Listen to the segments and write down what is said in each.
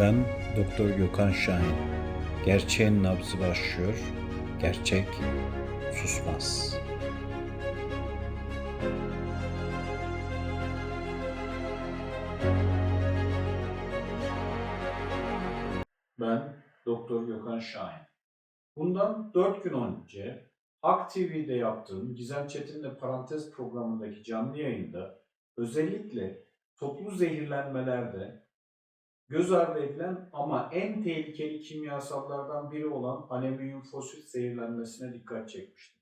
Ben Doktor Gökhan Şahin. Gerçeğin nabzı başlıyor. Gerçek susmaz. Ben Doktor Gökhan Şahin. Bundan 4 gün önce Hak TV'de yaptığım Gizem Çetin'le Parantez programındaki canlı yayında özellikle toplu zehirlenmelerde göz ardı edilen ama en tehlikeli kimyasallardan biri olan alüminyum fosfit zehirlenmesine dikkat çekmiştim.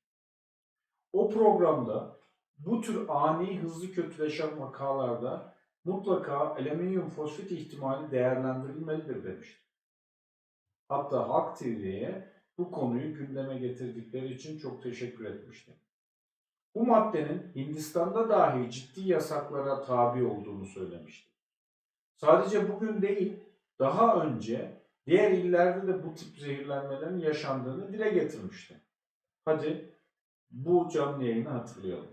O programda bu tür ani hızlı kötüleşen vakalarda mutlaka alüminyum fosfit ihtimali değerlendirilmelidir demiştim. Hatta Halk TV'ye bu konuyu gündeme getirdikleri için çok teşekkür etmiştim. Bu maddenin Hindistan'da dahi ciddi yasaklara tabi olduğunu söylemiştim. Sadece bugün değil, daha önce diğer illerde de bu tip zehirlenmelerin yaşandığını dile getirmiştim. Hadi bu canlı yayını hatırlayalım.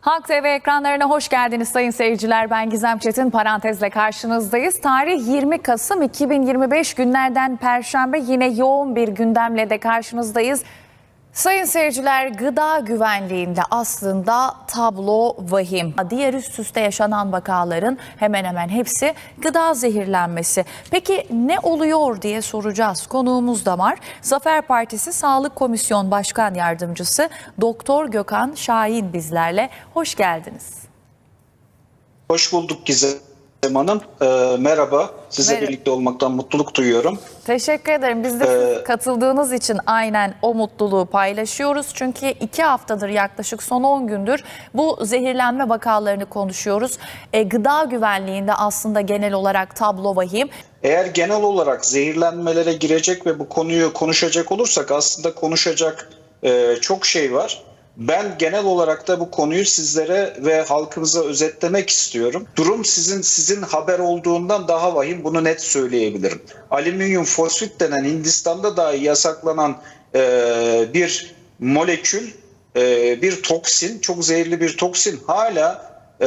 Halk TV ekranlarına hoş geldiniz sayın seyirciler. Ben Gizem Çetin parantezle karşınızdayız. Tarih 20 Kasım 2025 günlerden Perşembe yine yoğun bir gündemle de karşınızdayız. Sayın seyirciler gıda güvenliğinde aslında tablo vahim. Diğer üst üste yaşanan vakaların hemen hemen hepsi gıda zehirlenmesi. Peki ne oluyor diye soracağız. Konuğumuz da var. Zafer Partisi Sağlık Komisyon Başkan Yardımcısı Doktor Gökhan Şahin bizlerle. Hoş geldiniz. Hoş bulduk Gizem Hanım. Ee, merhaba. Size Merhaba. birlikte olmaktan mutluluk duyuyorum. Teşekkür ederim. Biz de siz katıldığınız için aynen o mutluluğu paylaşıyoruz. Çünkü iki haftadır yaklaşık son 10 gündür bu zehirlenme vakalarını konuşuyoruz. E, gıda güvenliğinde aslında genel olarak tablo vahim. Eğer genel olarak zehirlenmelere girecek ve bu konuyu konuşacak olursak aslında konuşacak e, çok şey var. Ben genel olarak da bu konuyu sizlere ve halkımıza özetlemek istiyorum. Durum sizin sizin haber olduğundan daha vahim bunu net söyleyebilirim. Alüminyum fosfit denen Hindistan'da dahi yasaklanan e, bir molekül, e, bir toksin, çok zehirli bir toksin hala e,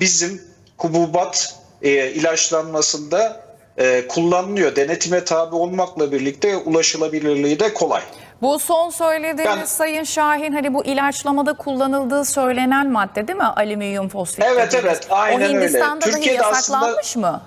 bizim hububat e, ilaçlanmasında e, kullanılıyor. Denetime tabi olmakla birlikte ulaşılabilirliği de kolay. Bu son söylediğiniz Ben- Sayın Şahin hani bu ilaçlamada kullanıldığı söylenen madde değil mi? Alüminyum fosfit. Evet, dediğiniz. evet, aynen O öyle. Hindistan'da dahi Türkiye'de aslında- yasaklanmış mı?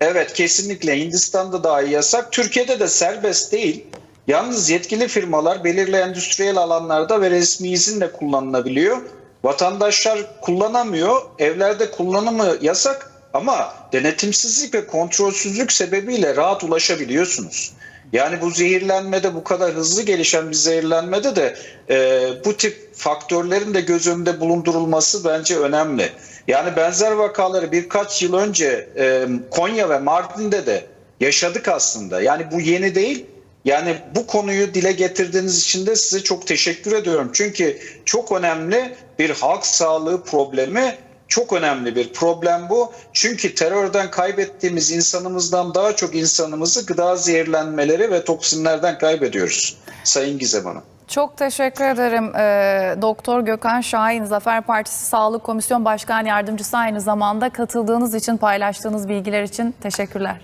Evet kesinlikle Hindistan'da dahi yasak. Türkiye'de de serbest değil. Yalnız yetkili firmalar belirli endüstriyel alanlarda ve resmi izinle kullanılabiliyor. Vatandaşlar kullanamıyor. Evlerde kullanımı yasak ama denetimsizlik ve kontrolsüzlük sebebiyle rahat ulaşabiliyorsunuz. Yani bu zehirlenmede bu kadar hızlı gelişen bir zehirlenmede de e, bu tip faktörlerin de göz önünde bulundurulması bence önemli. Yani benzer vakaları birkaç yıl önce e, Konya ve Mardin'de de yaşadık aslında. Yani bu yeni değil. Yani bu konuyu dile getirdiğiniz için de size çok teşekkür ediyorum. Çünkü çok önemli bir halk sağlığı problemi çok önemli bir problem bu. Çünkü terörden kaybettiğimiz insanımızdan daha çok insanımızı gıda zehirlenmeleri ve toksinlerden kaybediyoruz. Sayın Gizem Hanım. Çok teşekkür ederim Ee, Doktor Gökhan Şahin, Zafer Partisi Sağlık Komisyon Başkan Yardımcısı aynı zamanda katıldığınız için, paylaştığınız bilgiler için teşekkürler.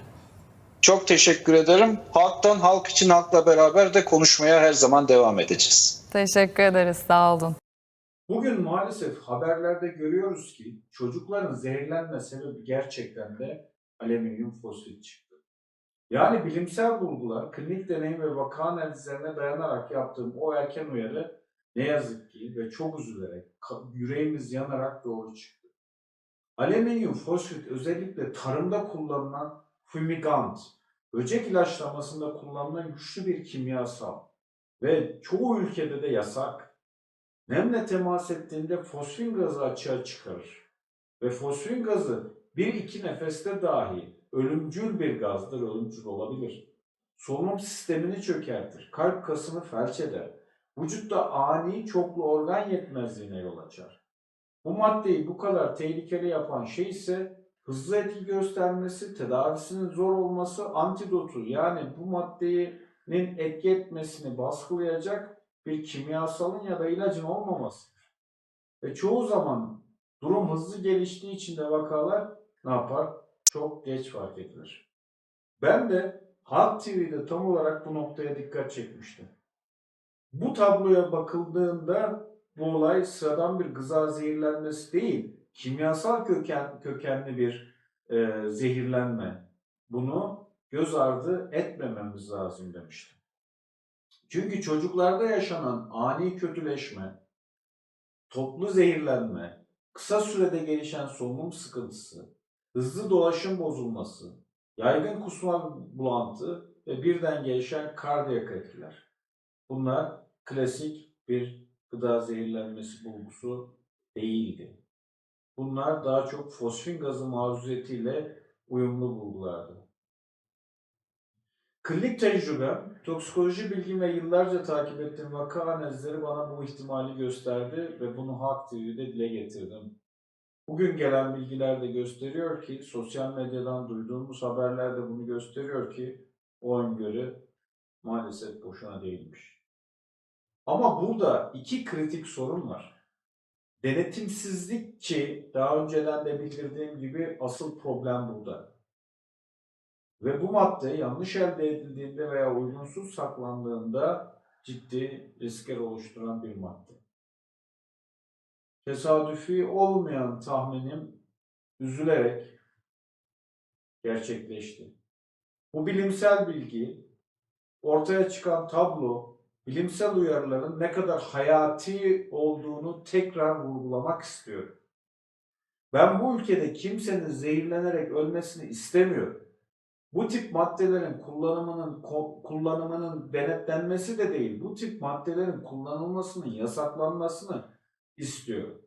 Çok teşekkür ederim. Halktan halk için halkla beraber de konuşmaya her zaman devam edeceğiz. Teşekkür ederiz, sağ olun. Bugün maalesef haberlerde görüyoruz ki çocukların zehirlenme sebebi gerçekten de alüminyum fosfit çıktı. Yani bilimsel bulgular, klinik deneyim ve vaka analizlerine dayanarak yaptığım o erken uyarı ne yazık ki ve çok üzülerek yüreğimiz yanarak doğru çıktı. Alüminyum fosfit özellikle tarımda kullanılan fumigant, böcek ilaçlamasında kullanılan güçlü bir kimyasal ve çoğu ülkede de yasak. Nemle temas ettiğinde fosfin gazı açığa çıkarır. Ve fosfin gazı bir iki nefeste dahi ölümcül bir gazdır, ölümcül olabilir. Solunum sistemini çökertir, kalp kasını felç eder. Vücutta ani çoklu organ yetmezliğine yol açar. Bu maddeyi bu kadar tehlikeli yapan şey ise hızlı etki göstermesi, tedavisinin zor olması, antidotu yani bu maddenin etki etmesini baskılayacak bir kimyasalın ya da ilacın olmamasıdır. Ve çoğu zaman durum hızlı geliştiği için de vakalar ne yapar? Çok geç fark edilir. Ben de Halk TV'de tam olarak bu noktaya dikkat çekmiştim. Bu tabloya bakıldığında bu olay sıradan bir gıza zehirlenmesi değil, kimyasal köken kökenli bir e, zehirlenme. Bunu göz ardı etmememiz lazım demiştim. Çünkü çocuklarda yaşanan ani kötüleşme, toplu zehirlenme, kısa sürede gelişen solunum sıkıntısı, hızlı dolaşım bozulması, yaygın kusma bulantı ve birden gelişen kardiyak etkiler. Bunlar klasik bir gıda zehirlenmesi bulgusu değildi. Bunlar daha çok fosfin gazı maruziyetiyle uyumlu bulgulardı. Klinik tecrübem, toksikoloji bilgim ve yıllarca takip ettiğim vaka analizleri bana bu ihtimali gösterdi ve bunu Halk TV'de dile getirdim. Bugün gelen bilgiler de gösteriyor ki, sosyal medyadan duyduğumuz haberler de bunu gösteriyor ki, o öngörü maalesef boşuna değilmiş. Ama burada iki kritik sorun var. Denetimsizlik ki daha önceden de bildirdiğim gibi asıl problem burada. Ve bu madde yanlış elde edildiğinde veya uygunsuz saklandığında ciddi riskler oluşturan bir madde. Tesadüfi olmayan tahminim üzülerek gerçekleşti. Bu bilimsel bilgi, ortaya çıkan tablo, bilimsel uyarıların ne kadar hayati olduğunu tekrar vurgulamak istiyorum. Ben bu ülkede kimsenin zehirlenerek ölmesini istemiyorum. Bu tip maddelerin kullanımının kullanımının denetlenmesi de değil, bu tip maddelerin kullanılmasının yasaklanmasını istiyorum.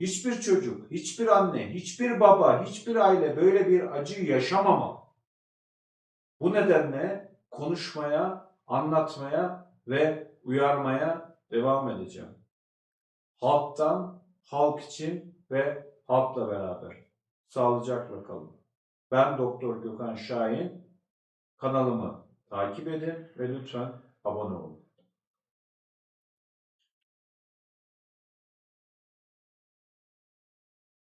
Hiçbir çocuk, hiçbir anne, hiçbir baba, hiçbir aile böyle bir acıyı yaşamamalı. Bu nedenle konuşmaya, anlatmaya ve uyarmaya devam edeceğim. Halktan, halk için ve halkla beraber. Sağlıcakla kalın. Ben Doktor Gökhan Şahin. Kanalımı takip edin ve lütfen abone olun.